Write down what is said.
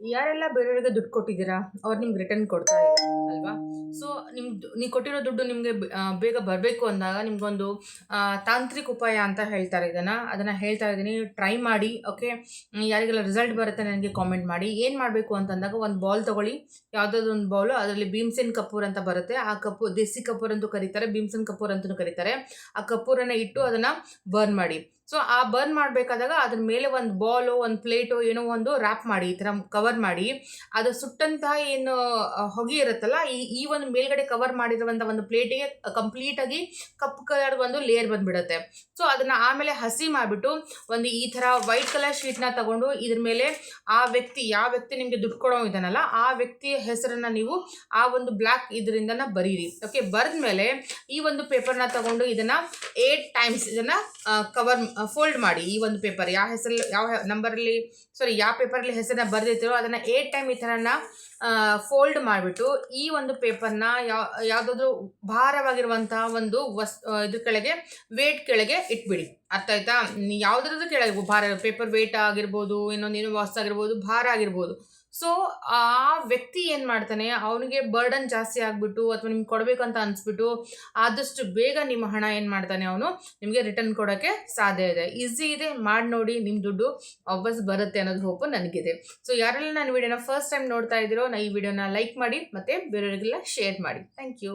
ಯಾರೆಲ್ಲ ಬೇರೆಯವ್ರಿಗೆ ದುಡ್ಡು ಕೊಟ್ಟಿದ್ದೀರಾ? ಅವ್ರು ನಿಮ್ಗೆ ರಿಟರ್ನ್ ಕೊಡ್ತಾ ಇಲ್ಲ, ಅಲ್ವಾ? ಸೊ ನಿಮ್ದು ನೀವು ಕೊಟ್ಟಿರೋ ದುಡ್ಡು ನಿಮಗೆ ಬೇಗ ಬರಬೇಕು ಅಂದಾಗ ನಿಮಗೊಂದು ತಾಂತ್ರಿಕ ಉಪಾಯ ಅಂತ ಹೇಳ್ತಾರೆ ಇದನ್ನು. ಅದನ್ನು ಹೇಳ್ತಾ ಇದ್ದೀನಿ. ಟ್ರೈ ಮಾಡಿ ಓಕೆ ಯಾರಿಗೆಲ್ಲ ರಿಸಲ್ಟ್ ಬರುತ್ತೆ ನನಗೆ ಕಾಮೆಂಟ್ ಮಾಡಿ. ಏನು ಮಾಡಬೇಕು ಅಂತಂದಾಗ ಒಂದು ಬಾಲ್ ತೊಗೊಳ್ಳಿ. ಯಾವುದಾದ್ರು ಒಂದು ಬೌಲು ಅದರಲ್ಲಿ ಭೀಮ್ಸೆನ್ ಕಪೂರ್ ಅಂತ ಬರುತ್ತೆ. ಆ ಕಪೂರ್ ದೇಸಿ ಕಪೂರ್ ಅಂತೂ ಕರೀತಾರೆ, ಭೀಮ್ಸೆನ್ ಕಪೂರ್ ಅಂತಲೂ ಕರೀತಾರೆ. ಆ ಕಪೂರನ್ನು ಇಟ್ಟು ಅದನ್ನು ಬರ್ನ್ ಮಾಡಿ. ಸೊ ಆ ಬರ್ನ್ ಮಾಡಬೇಕಾದಾಗ ಅದ್ರ ಮೇಲೆ ಒಂದು ಬಾಲು ಒಂದು ಪ್ಲೇಟು ಏನೋ ಒಂದು ರ್ಯಾಪ್ ಮಾಡಿ, ಈ ಥರ ಕವರ್ ಮಾಡಿ ಅದು ಸುಟ್ಟಂತಹ ಏನು ಹೊಗೆ ಇರುತ್ತಲ್ಲ, ಈ ಈ ಒಂದು ಮೇಲ್ಗಡೆ ಕವರ್ ಮಾಡಿರುವಂಥ ಒಂದು ಪ್ಲೇಟಿಗೆ ಕಂಪ್ಲೀಟಾಗಿ ಕಪ್ಪು ಕಲರ್ ಒಂದು ಲೇಯರ್ ಬಂದುಬಿಡುತ್ತೆ. ಸೊ ಅದನ್ನು ಆಮೇಲೆ ಹಸಿ ಮಾಡಿಬಿಟ್ಟು ಒಂದು ಈ ಥರ ವೈಟ್ ಕಲರ್ ಶೀಟ್ನ ತಗೊಂಡು ಇದ್ರ ಮೇಲೆ ಆ ವ್ಯಕ್ತಿ, ಯಾವ ವ್ಯಕ್ತಿ ನಿಮಗೆ ದುಡ್ಡು ಕೊಡೋ ಇದ್ದಾನಲ್ಲ ಆ ವ್ಯಕ್ತಿಯ ಹೆಸರನ್ನು ನೀವು ಆ ಒಂದು ಬ್ಲ್ಯಾಕ್ ಇದರಿಂದನ ಬರೀರಿ. ಓಕೆ ಬರೆದ ಮೇಲೆ ಈ ಒಂದು ಪೇಪರ್ನ ತಗೊಂಡು ಇದನ್ನು ಏಟ್ ಟೈಮ್ಸ್ ಇದನ್ನು ಕವರ್ ಫೋಲ್ಡ್ ಮಾಡಿ ಈ ಒಂದು ಪೇಪರ್ ಯಾವ ಹೆಸರಲ್ಲಿ, ಯಾವ ನಂಬರಲ್ಲಿ ಸಾರಿ ಯಾವ ಪೇಪರಲ್ಲಿ ಹೆಸರನ್ನ ಬರೆದಿರ್ತೀರೋ ಅದನ್ನು ಏಟ್ ಟೈಮ್ ಈ ಥರನ ಫೋಲ್ಡ್ ಮಾಡಿಬಿಟ್ಟು ಈ ಒಂದು ಪೇಪರ್ನ ಯಾವ ಯಾವುದಾದ್ರೂ ಭಾರವಾಗಿರುವಂತಹ ಒಂದು ವಸ್ ಇದ್ರ ಕೆಳಗೆ ವೇಟ್ ಕೆಳಗೆ ಇಟ್ಬಿಡಿ. ಅರ್ಥ ಆಯ್ತಾ? ಯಾವುದ್ರದ್ದು ಕೆಳಗೆ ಭಾರ ಪೇಪರ್ ವೇಟ್ ಆಗಿರ್ಬೋದು, ಇನ್ನೊಂದು ಏನೋ ವಾಸ್ ಆಗಿರ್ಬೋದು, ಭಾರ ಆಗಿರ್ಬೋದು. ಸೊ ಆ ವ್ಯಕ್ತಿ ಏನು ಮಾಡ್ತಾನೆ, ಅವನಿಗೆ ಬರ್ಡನ್ ಜಾಸ್ತಿ ಆಗಿಬಿಟ್ಟು ಅಥವಾ ನಿಮ್ಗೆ ಕೊಡಬೇಕಂತ ಅನಿಸ್ಬಿಟ್ಟು ಆದಷ್ಟು ಬೇಗ ನಿಮ್ಮ ಹಣ ಏನು ಮಾಡ್ತಾನೆ ಅವನು, ನಿಮಗೆ ರಿಟರ್ನ್ ಕೊಡೋಕ್ಕೆ ಸಾಧ್ಯ ಇದೆ. ಈಸಿ ಇದೆ, ಮಾಡಿ ನೋಡಿ ನಿಮ್ಮ ದುಡ್ಡು ವಾಪಸ್ ಬರುತ್ತೆ ಅನ್ನೋದು ಹೋಪು ನನಗಿದೆ. ಸೊ ಯಾರೆಲ್ಲ ನಾನು ವಿಡಿಯೋನ ಫಸ್ಟ್ ಟೈಮ್ ನೋಡ್ತಾ ಇದ್ದೀರೋ ನಾನು ಈ ವಿಡಿಯೋನ ಲೈಕ್ ಮಾಡಿ, ಮತ್ತು ಬೇರೆಯವರಿಗೆಲ್ಲ ಶೇರ್ ಮಾಡಿ. Thank you